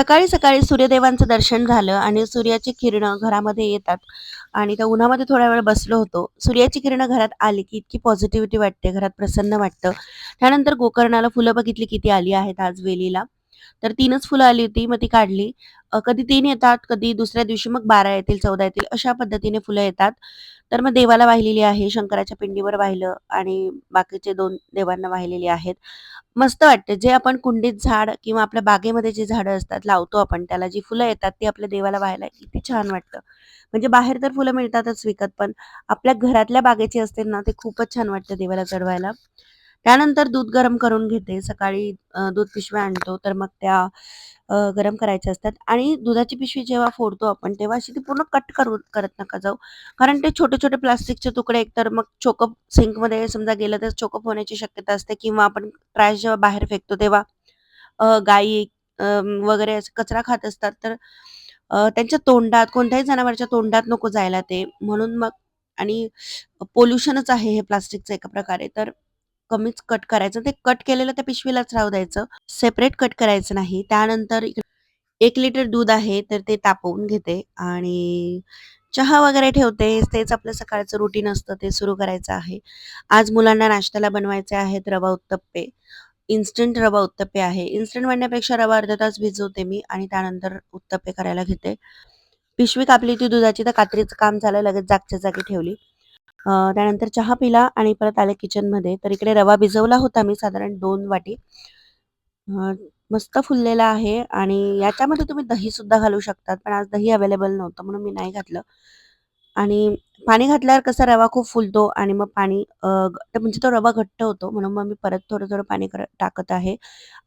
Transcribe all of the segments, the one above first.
सकाळी सकाळी सूर्यदेवांचं दर्शन झालं आणि सूर्याची किरणं घरामध्ये येतात. आणि त्या उन्हामध्ये थोडा वेळ बसलो होतो. सूर्याची किरणं घरात आली की इतकी पॉझिटिव्हिटी वाटते घरात प्रसन्न वाटतं. त्यानंतर गोकर्णाला फुलं बघितली किती आली आहेत आज वेलीला. तर तीनच फुलं आली होती मग ती काढली. कधी तीन येतात कधी दुसऱ्या दिवशी मग बारा येतील चौदा येतील अशा पद्धतीने फुलं येतात. तर मग देवाला वाहिलेली आहे शंकराच्या पिंडीवर वाहिलं आणि बाकीचे दोन देवांना वाहिलेली आहेत. मस्त वाटते. जे आपण कुंडीत झाड किंवा आपल्या बागेमध्ये जी झाडं असतात, लावतो आपण, त्याला जी फुलं येतात, ती आपल्या देवाला वाहायला किती छान वाटतं. म्हणजे बाहेर तर फुलं मिळतातच विकत, पण आपल्या घरातल्या बागेची असतील ना, ते खूपच छान वाटतं देवाला चढवायला. त्यानंतर दूध गरम करून घेते. सकाळी दूध पिशव्या आणतो, तर मग त्या गरम करायच्या असतात आणि दुधाची पिशवी जेव्हा फोडतो आपण, तेव्हा अशी ती पूर्ण कट करून करत नका जाऊ. कारण ते छोटे-छोटे प्लास्टिकचे तुकडे एकतर मग चोकअप सिंकमध्ये समजा गेलं तर चोकअप होण्याची शक्यता असते किंवा आपण ट्रॅश जेव्हा बाहेर फेकतो तेव्हा गाई गायी वगैरे असं कचरा खात असतात तर त्यांच्या तोंडात कोणत्याही जनावरच्या तोंडात नको जायला ते. म्हणून मग आणि पोल्युशनच आहे हे प्लास्टिकचं एका प्रकारे. तर कमीच कट करायचं. ते कट केलेलं त्या पिशवीलाच राहू द्यायचं. सेपरेट कट करायचं नाही. त्यानंतर एक लिटर दूध आहे, तर ते तापवून घेते आणि चहा वगैरे ठेवते. तेच आपलं सकाळचं रुटीन असतं, ते सुरू करायचं आहे. आज मुलांना नाश्त्याला बनवायचे आहेत रवा उत्तप्पे. इन्स्टंट रवा उत्तप्पे आहे. इन्स्टंट म्हणण्यापेक्षा रवा अर्धा तास भिजवते मी आणि त्यानंतर उत्तप्पे करायला घेते. पिशवी कापली ती दुधाची, तर कात्रीचं काम झालं, लगेच जागच्या जागी ठेवली. त्यानंतर चहा पिला आणि परत आले किचनमध्ये. तर इकडे रवा भिजवला होता मी साधारण दोन वाटी. मस्त फुललेला आहे आणि याच्यामध्ये तुम्ही दहीसुद्धा घालू शकतात. पण आज दही अवेलेबल नव्हतं म्हणून मी नाही घातलं. आणि पाणी घातल्यावर कसा रवा खूप फुलतो आणि मग पाणी म्हणजे तो रवा घट्ट होतो म्हणून मग मी परत थोडं-थोडं पाणी कर टाकत आहे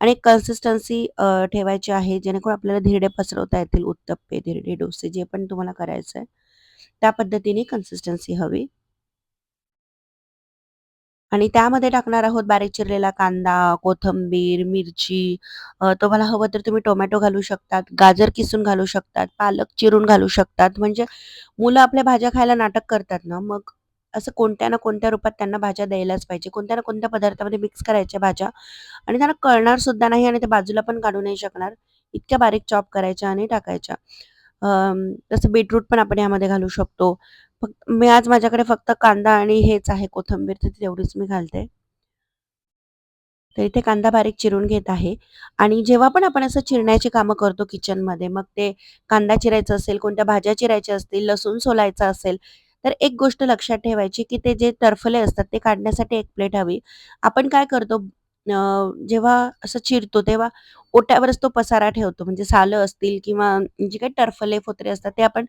आणि कन्सिस्टन्सी ठेवायची आहे जेणेकरून आपल्याला धिरडे पसरवता येतील. उत्तप्पे, धिरडे, डोसे जे पण तुम्हाला करायचं आहे, त्या पद्धतीने कन्सिस्टन्सी हवी. आणि त्यामध्ये टाकणार आहोत बारीक चिरलेला कांदा, कोथिंबीर, मिरची तुम्हाला हवं तर तुम्ही टोमॅटो घालू शकतात, गाजर किसून घालू शकतात, पालक चिरून घालू शकतात. म्हणजे मुलं आपल्या भाज्या खायला नाटक करतात ना, मग असं कोणत्या ना कोणत्या रूपात त्यांना भाज्या द्यायलाच पाहिजे. कोणत्या ना कोणत्या पदार्थामध्ये मिक्स करायच्या भाज्या आणि त्यांना कळणार सुद्धा नाही आणि ते बाजूला पण काढू नाही शकणार. इतक्या बारीक चॉप करायच्या आणि टाकायच्या. तसं बीटरूट पण आपण यामध्ये घालू शकतो. फक्त मी आज माझ्याकडे फक्त कांदा आणि हेच आहे कोथिंबीर, तर तेवढीच मी घालते. तर इथे कांदा बारीक चिरून घेत आहे आणि जेव्हा पण आपण असं चिरण्याची कामं करतो किचनमध्ये, मग ते कांदा चिरायचं असेल, कोणत्या भाज्या चिरायच्या असतील, लसूण सोलायचा असेल, तर एक गोष्ट लक्षात ठेवायची, की ते जे टरफले असतात ते काढण्यासाठी एक प्लेट हवी. आपण काय करतो अ, जेव्हा असं चिरतो तेव्हा ओट्यावरच तो पसारा ठेवतो. म्हणजे सालं असतील किंवा जे काही टरफले, फोतरे असतात ते आपण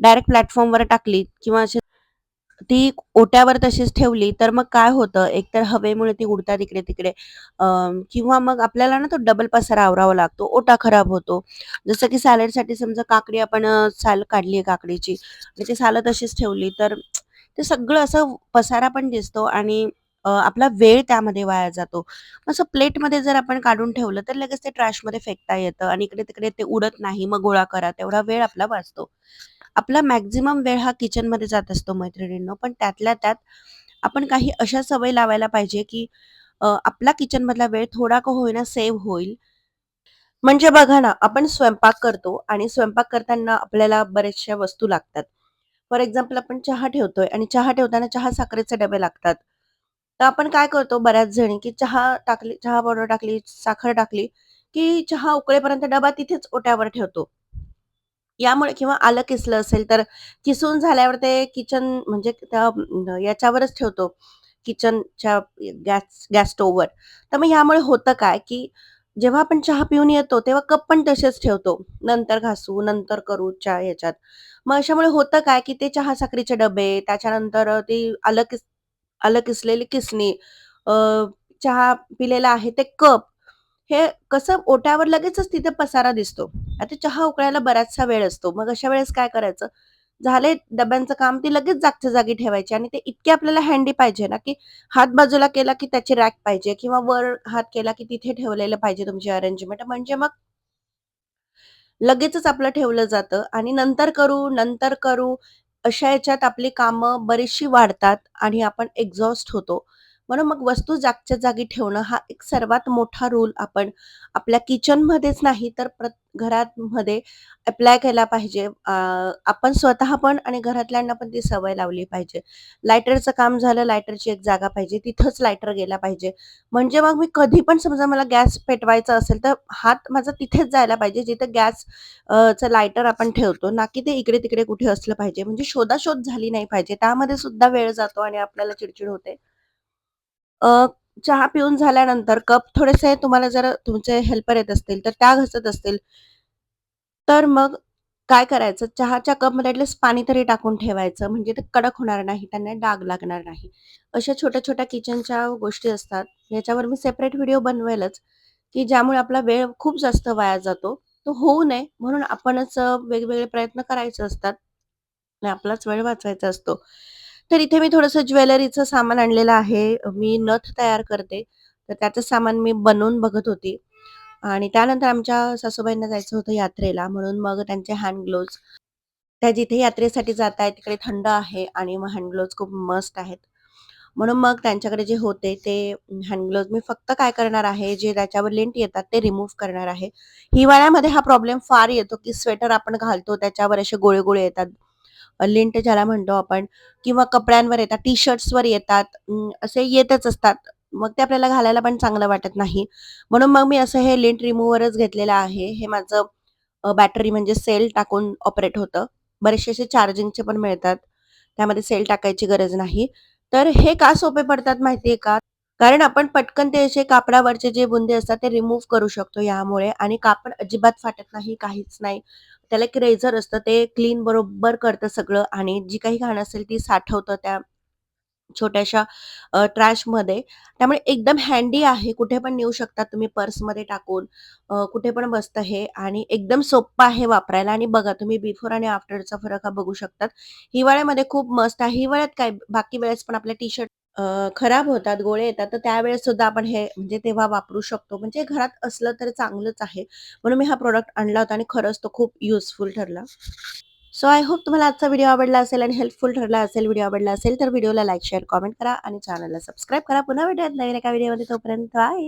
डायरेक्ट प्लॅटफॉर्मवर टाकली किंवा असे ती ओट्यावर तशीच ठेवली, तर मग काय होतं, एकतर हवेमुळे ती उडतात इकडे-तिकडे अ, किंवा मग आपल्याला ना तो डबल पसारा आवरावा लागतो. ओटा खराब होतो. जसं की सॅलडसाठी समजा काकडी आपण अ, साल काढली आहे काकडीची आणि ती सालं तशीच ठेवली, तर ते सगळं असं पसारा पण दिसतो आणि आपला वेळ त्यामध्ये वाया जातो. असं प्लेटमध्ये जर आपण काढून ठेवलं, तर लगेच ते ट्रॅशमध्ये फेकता येतं आणि इकडे-तिकडे ते उडत नाही. मग गोळा करा, तेवढा वेळ आपला वाचतो. आपला मॅक्झिमम वेळ हा किचनमध्ये जात असतो मैत्रिणींनो, पण त्यातल्या त्यात आपण काही अशा सवय लावायला पाहिजे, की आपला किचनमधला वेळ थोडा का होईना सेव्ह होईल. म्हणजे बघा ना, आपण स्वयंपाक करतो आणि स्वयंपाक करताना आपल्याला बऱ्याचशा वस्तू लागतात. फॉर एक्झाम्पल आपण चहा ठेवतोय आणि चहा ठेवताना चहा साखरेचे डबे लागतात. तर आपण काय करतो बऱ्याच जणी, की चहा टाकली चहा पावडर टाकली, साखर टाकली, की चहा उकळेपर्यंत डबा तिथेच ओट्यावर ठेवतो. यामुळे किंवा आलं किसलं असेल तर किसून झाल्यावर ते किचन म्हणजे त्या याच्यावरच ठेवतो किचनच्या गॅस गॅस स्टोववर तर मग यामुळे होतं काय, की जेव्हा आपण चहा पिऊन येतो, तेव्हा कप पण तसेच ठेवतो. नंतर घासू, नंतर करू चहा याच्यात मग अशामुळे होतं काय, की ते चहा साखरीचे डबे, त्याच्यानंतर ते ती आलं किस आलं किसलेली किसणी, अ, चहा पिलेला आहे ते कप, हे कसं ओट्यावर लगेचच तिथे पसारा दिसतो. आता चहा उकळायला बराचसा वेळ असतो. मग अशा वेळेस काय करायचं, झाले डब्यांचं काम, ती लगेच जागच्या जागी ठेवायची आणि ते इतके आपल्याला हँडी पाहिजे ना, की हात बाजूला केला की त्याची रॅक पाहिजे किंवा वर हात केला की तिथे ठेवलेलं पाहिजे तुमची अरेंजमेंट. म्हणजे मग लगेचच आपलं ठेवलं जातं आणि नंतर करू, नंतर करू, अशा याच्यात आपली कामं बरीचशी वाढतात आणि आपण एक्झॉस्ट होतो. म्हणून मग वस्तू जागच्या जागी ठेवणं हा एक सर्वात मोठा रूल आपण आपल्या किचनमध्येच नाही तर प्रत घरामध्ये अप्लाय केला पाहिजे. आपण स्वतः पण आणि घरातल्यांना पण ती सवय लावली पाहिजे. लायटरचं काम झालं, लायटरची एक जागा पाहिजे, तिथंच लायटर गेला पाहिजे. म्हणजे मग मी कधी पण समजा मला गॅस पेटवायचा असेल, तर हात माझा तिथेच जायला पाहिजे, जिथं गॅस चं लायटर आपण ठेवतो, ना की ते इकडे-तिकडे कुठे असलं पाहिजे. म्हणजे शोधाशोध झाली नाही पाहिजे. त्यामध्ये सुद्धा वेळ जातो आणि आपल्याला चिडचिड होते. चहा पिऊन झाल्यानंतर कप थोडेसे तुम्हाला जर तुमचे हेल्पर येत असतील, तर त्या घसत असतील, तर मग काय करायचं, चहाच्या कपमध्ये ॲटलीस्ट पाणी तरी टाकून ठेवायचं, म्हणजे ते कडक होणार नाही, त्यांना डाग लागणार नाही. अशा छोट्या-छोट्या किचनच्या गोष्टी असतात. याच्यावर मी सेपरेट व्हिडिओ बनवेलच, की ज्यामुळे आपला वेळ खूप जास्त वाया जातो. तो होऊ नये म्हणून आपणच वेगवेगळे प्रयत्न करायचे असतात आणि आपलाच वेळ वाचवायचा असतो. तर इथे मी थोडंसं ज्वेलरीचं सामान आणलेलं आहे. मी नथ तयार करते, तर त्याचं सामान मी बनवून बघत होती आणि त्यानंतर आमच्या सासूबाईंना जायचं होतं यात्रेला, म्हणून मग त्यांचे हँड ग्लोव्ज त्या जिथे यात्रेसाठी जात आहेत तिकडे थंड आहे आणि मग हँड ग्लोव्ज खूप मस्त आहेत. म्हणून मग त्यांच्याकडे जे होते ते हँड ग्लोव्ज मी फक्त काय करणार आहे, जे त्याच्यावर लिंट येतात ते रिमूव्ह करणार आहे. हिवाळ्यामध्ये हा प्रॉब्लेम फार येतो, की स्वेटर आपण घालतो त्याच्यावर असे गोळे-गोळे येतात. लिंट ज्याला म्हणतो आपण किंवा कपड्यांवर येतात, टी-शर्ट्सवर येतात. असे येतच असतात. मग ते आपल्याला घालायला पण चांगलं वाटत नाही. म्हणून मग मी असं हे लिंट रिमूव्हरच घेतलेलं आहे. हे माझं बॅटरी म्हणजे सेल टाकून ऑपरेट होतं. बरेचसे असे चार्जिंगचे पण मिळतात. त्यामध्ये सेल टाकायची गरज नाही. तर हे का सोपे पडतात माहिती आहे का? कारण आपण पटकन ते असे कापडावरचे जे बुंदे असतात ते रिमूव्ह करू शकतो यामुळे आणि कापड अजिबात फाटत नाही, काहीच नाही. त्याला एक रेझर असतं ते क्लीन बरोबर करतं सगळं आणि जी काही घाण असेल ती साठवतं त्या छोट्याशा ट्रॅशमध्ये. त्यामुळे एकदम हँडी आहे. कुठे पण नेऊ शकता तुम्ही पर्समध्ये टाकून. कुठे पण बसतं हे आणि एकदम सोप्पं आहे वापरायला आणि बघा तुम्ही बिफोर आणि आफ्टरचा फरक हा बघू शकतात. हिवाळ्यामध्ये खूप मस्त आहे. हिवाळ्यात काय बाकी वेळेस पण आपल्या टी-शर्ट अ, खराब होतात, गोळे येतात, तर त्यावेळेस सुद्धा आपण हे म्हणजे तेव्हा वापरू शकतो. म्हणजे घरात असलं तर चांगलंच आहे. म्हणून मी हा प्रॉडक्ट आणला होता आणि खरंच तो खूप युजफुल ठरला. सो आय होप तुम्हाला आजचा व्हिडिओ आवडला असेल आणि हेल्पफुल ठरला असेल. व्हिडिओ आवडला असेल तर व्हिडिओला लाईक, शेअर, कमेंट करा आणि चॅनलला सबस्क्राईब करा. पुन्हा भेटूयात नवीन एका व्हिडिओमध्ये. तोपर्यंत बाय.